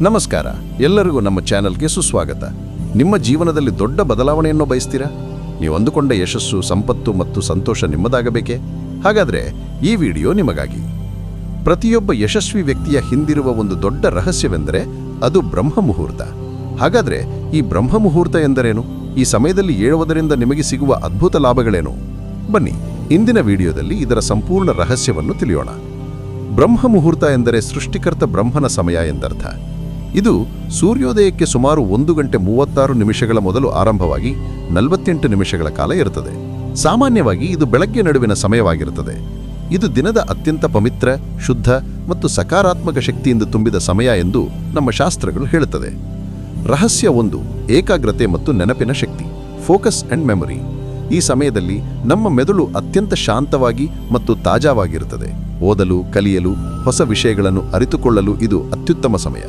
ನಮಸ್ಕಾರ. ಎಲ್ಲರಿಗೂ ನಮ್ಮ ಚಾನೆಲ್ಗೆ ಸುಸ್ವಾಗತ. ನಿಮ್ಮ ಜೀವನದಲ್ಲಿ ದೊಡ್ಡ ಬದಲಾವಣೆಯನ್ನು ಬಯಸ್ತೀರಾ? ನೀವು ಅಂದುಕೊಂಡ ಯಶಸ್ಸು, ಸಂಪತ್ತು ಮತ್ತು ಸಂತೋಷ ನಿಮ್ಮದಾಗಬೇಕೆ? ಹಾಗಾದರೆ ಈ ವಿಡಿಯೋ ನಿಮಗಾಗಿ. ಪ್ರತಿಯೊಬ್ಬ ಯಶಸ್ವಿ ವ್ಯಕ್ತಿಯ ಹಿಂದಿರುವ ಒಂದು ದೊಡ್ಡ ರಹಸ್ಯವೆಂದರೆ ಅದು ಬ್ರಹ್ಮ ಮುಹೂರ್ತ. ಹಾಗಾದ್ರೆ ಈ ಬ್ರಹ್ಮ ಮುಹೂರ್ತ ಎಂದರೇನು? ಈ ಸಮಯದಲ್ಲಿ ಏಳುವುದರಿಂದ ನಿಮಗೆ ಸಿಗುವ ಅದ್ಭುತ ಲಾಭಗಳೇನು? ಬನ್ನಿ, ಇಂದಿನ ವಿಡಿಯೋದಲ್ಲಿ ಇದರ ಸಂಪೂರ್ಣ ರಹಸ್ಯವನ್ನು ತಿಳಿಯೋಣ. ಬ್ರಹ್ಮ ಮುಹೂರ್ತ ಎಂದರೆ ಸೃಷ್ಟಿಕರ್ತ ಬ್ರಹ್ಮನ ಸಮಯ ಎಂದರ್ಥ. ಇದು ಸೂರ್ಯೋದಯಕ್ಕೆ ಸುಮಾರು ಒಂದು ಗಂಟೆ ಮೂವತ್ತಾರು ನಿಮಿಷಗಳ ಮೊದಲು ಆರಂಭವಾಗಿ ನಲವತ್ತೆಂಟು ನಿಮಿಷಗಳ ಕಾಲ ಇರುತ್ತದೆ. ಸಾಮಾನ್ಯವಾಗಿ ಇದು ಬೆಳಗ್ಗೆ ನಡುವಿನ ಸಮಯವಾಗಿರುತ್ತದೆ. ಇದು ದಿನದ ಅತ್ಯಂತ ಪವಿತ್ರ, ಶುದ್ಧ ಮತ್ತು ಸಕಾರಾತ್ಮಕ ಶಕ್ತಿಯಿಂದ ತುಂಬಿದ ಸಮಯ ಎಂದು ನಮ್ಮ ಶಾಸ್ತ್ರಗಳು ಹೇಳುತ್ತದೆ. ರಹಸ್ಯ ಒಂದು, ಏಕಾಗ್ರತೆ ಮತ್ತು ನೆನಪಿನ ಶಕ್ತಿ, ಫೋಕಸ್ ಅಂಡ್ ಮೆಮೊರಿ. ಈ ಸಮಯದಲ್ಲಿ ನಮ್ಮ ಮೆದುಳು ಅತ್ಯಂತ ಶಾಂತವಾಗಿ ಮತ್ತು ತಾಜಾವಾಗಿರುತ್ತದೆ. ಓದಲು, ಕಲಿಯಲು, ಹೊಸ ವಿಷಯಗಳನ್ನು ಅರಿತುಕೊಳ್ಳಲು ಇದು ಅತ್ಯುತ್ತಮ ಸಮಯ.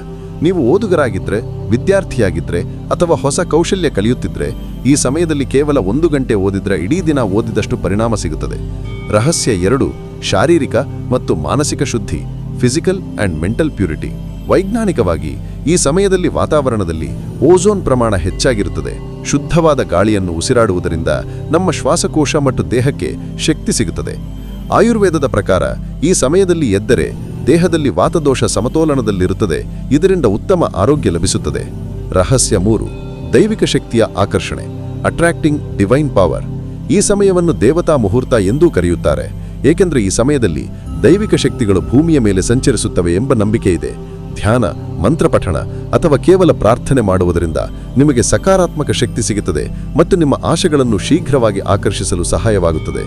ನೀವು ಓದುಗರಾಗಿದ್ದರೆ ವಿದ್ಯಾರ್ಥಿಯಾಗಿದ್ದರೆ ಅಥವಾ ಹೊಸ ಕೌಶಲ್ಯ ಕಲಿಯುತ್ತಿದ್ರೆ, ಈ ಸಮಯದಲ್ಲಿ ಕೇವಲ ಒಂದು ಗಂಟೆ ಓದಿದ್ರೆ ಇಡೀ ದಿನ ಓದಿದಷ್ಟು ಪರಿಣಾಮ ಸಿಗುತ್ತದೆ. ರಹಸ್ಯ ಎರಡು, ಶಾರೀರಿಕ ಮತ್ತು ಮಾನಸಿಕ ಶುದ್ಧಿ ಫಿಸಿಕಲ್ ಅಂಡ್ ಮೆಂಟಲ್ ಪ್ಯೂರಿಟಿ ವೈಜ್ಞಾನಿಕವಾಗಿ, ಈ ಸಮಯದಲ್ಲಿ ವಾತಾವರಣದಲ್ಲಿ ಓಝೋನ್ ಪ್ರಮಾಣ ಹೆಚ್ಚಾಗಿರುತ್ತದೆ. ಶುದ್ಧವಾದ ಗಾಳಿಯನ್ನು ಉಸಿರಾಡುವುದರಿಂದ ನಮ್ಮ ಶ್ವಾಸಕೋಶ ಮತ್ತು ದೇಹಕ್ಕೆ ಶಕ್ತಿ ಸಿಗುತ್ತದೆ. ಆಯುರ್ವೇದದ ಪ್ರಕಾರ, ಈ ಸಮಯದಲ್ಲಿ ಎದ್ದರೆ ದೇಹದಲ್ಲಿ ವಾತದೋಷ ಸಮತೋಲನದಲ್ಲಿರುತ್ತದೆ, ಇದರಿಂದ ಉತ್ತಮ ಆರೋಗ್ಯ ಲಭಿಸುತ್ತದೆ. ರಹಸ್ಯ ಮೂರು, ದೈವಿಕ ಶಕ್ತಿಯ ಆಕರ್ಷಣೆ ಅಟ್ರಾಕ್ಟಿಂಗ್ ಡಿವೈನ್ ಪವರ್ ಈ ಸಮಯವನ್ನು ದೇವತಾ ಮುಹೂರ್ತ ಎಂದೂ ಕರೆಯುತ್ತಾರೆ. ಏಕೆಂದರೆ ಈ ಸಮಯದಲ್ಲಿ ದೈವಿಕ ಶಕ್ತಿಗಳು ಭೂಮಿಯ ಮೇಲೆ ಸಂಚರಿಸುತ್ತವೆ ಎಂಬ ನಂಬಿಕೆ ಇದೆ. ಧ್ಯಾನ ಮಂತ್ರಪಠಣ ಅಥವಾ ಕೇವಲ ಪ್ರಾರ್ಥನೆ ಮಾಡುವುದರಿಂದ ನಿಮಗೆ ಸಕಾರಾತ್ಮಕ ಶಕ್ತಿ ಸಿಗುತ್ತದೆ ಮತ್ತು ನಿಮ್ಮ ಆಶೆಗಳನ್ನು ಶೀಘ್ರವಾಗಿ ಆಕರ್ಷಿಸಲು ಸಹಾಯವಾಗುತ್ತದೆ.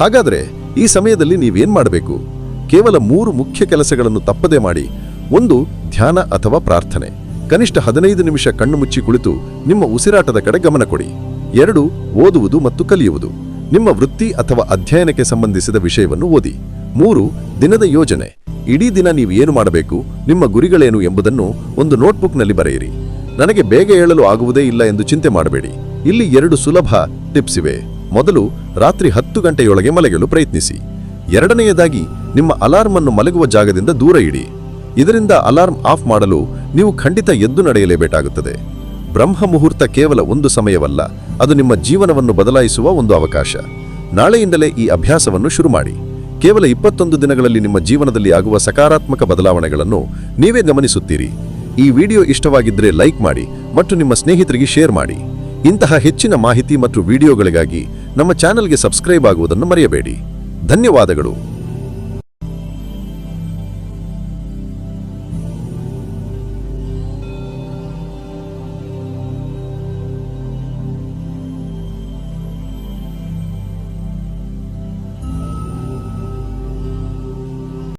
ಹಾಗಾದರೆ ಈ ಸಮಯದಲ್ಲಿ ನೀವೇನ್ ಮಾಡಬೇಕು? ಕೇವಲ ಮೂರು ಮುಖ್ಯ ಕೆಲಸಗಳನ್ನು ತಪ್ಪದೆ ಮಾಡಿ, ಒಂದು ಧ್ಯಾನ ಅಥವಾ ಪ್ರಾರ್ಥನೆ. ಕನಿಷ್ಠ ಹದಿನೈದು ನಿಮಿಷ ಕಣ್ಣು ಮುಚ್ಚಿ ಕುಳಿತು ನಿಮ್ಮ ಉಸಿರಾಟದ ಕಡೆ ಗಮನ ಕೊಡಿ. ಎರಡು, ಓದುವುದು ಮತ್ತು ಕಲಿಯುವುದು. ನಿಮ್ಮ ವೃತ್ತಿ ಅಥವಾ ಅಧ್ಯಯನಕ್ಕೆ ಸಂಬಂಧಿಸಿದ ವಿಷಯವನ್ನು ಓದಿ. ಮೂರು, ದಿನದ ಯೋಜನೆ. ಇಡೀ ದಿನ ನೀವು ಏನು ಮಾಡಬೇಕು, ನಿಮ್ಮ ಗುರಿಗಳೇನು ಎಂಬುದನ್ನು ಒಂದು ನೋಟ್ಬುಕ್ನಲ್ಲಿ ಬರೆಯಿರಿ. ನನಗೆ ಬೇಗ ಹೇಳಲು ಆಗುವುದೇ ಇಲ್ಲ ಎಂದು ಚಿಂತೆ ಮಾಡಬೇಡಿ. ಇಲ್ಲಿ ಎರಡು ಸುಲಭ ಟಿಪ್ಸ್ ಇವೆ. ಮೊದಲು ರಾತ್ರಿ ಹತ್ತು ಗಂಟೆಯೊಳಗೆ ಮಲಗಲು ಪ್ರಯತ್ನಿಸಿ. ಎರಡನೆಯದಾಗಿ ನಿಮ್ಮ ಅಲಾರ್ಮ್ ಅನ್ನು ಮಲಗುವ ಜಾಗದಿಂದ ದೂರ ಇಡಿ. ಇದರಿಂದ ಅಲಾರ್ಮ್ ಆಫ್ ಮಾಡಲು ನೀವು ಖಂಡಿತ ಎದ್ದು ನಡೆಯಲೇಬೇಕಾಗುತ್ತದೆ. ಬ್ರಹ್ಮ ಮುಹೂರ್ತ ಕೇವಲ ಒಂದು ಸಮಯವಲ್ಲ, ಅದು ನಿಮ್ಮ ಜೀವನವನ್ನು ಬದಲಾಯಿಸುವ ಒಂದು ಅವಕಾಶ. ನಾಳೆಯಿಂದಲೇ ಈ ಅಭ್ಯಾಸವನ್ನು ಶುರು ಮಾಡಿ. ಕೇವಲ ಇಪ್ಪತ್ತೊಂದು ದಿನಗಳಲ್ಲಿ ನಿಮ್ಮ ಜೀವನದಲ್ಲಿ ಆಗುವ ಸಕಾರಾತ್ಮಕ ಬದಲಾವಣೆಗಳನ್ನು ನೀವೇ ಗಮನಿಸುತ್ತೀರಿ. ಈ ವಿಡಿಯೋ ಇಷ್ಟವಾಗಿದ್ದರೆ ಲೈಕ್ ಮಾಡಿ ಮತ್ತು ನಿಮ್ಮ ಸ್ನೇಹಿತರಿಗೆ ಶೇರ್ ಮಾಡಿ. ಇಂತಹ ಹೆಚ್ಚಿನ ಮಾಹಿತಿ ಮತ್ತು ವಿಡಿಯೋಗಳಿಗಾಗಿ ನಮ್ಮ ಚಾನೆಲ್ಗೆ ಸಬ್ಸ್ಕ್ರೈಬ್ ಆಗುವುದನ್ನು ಮರೆಯಬೇಡಿ. ಧನ್ಯವಾದಗಳು.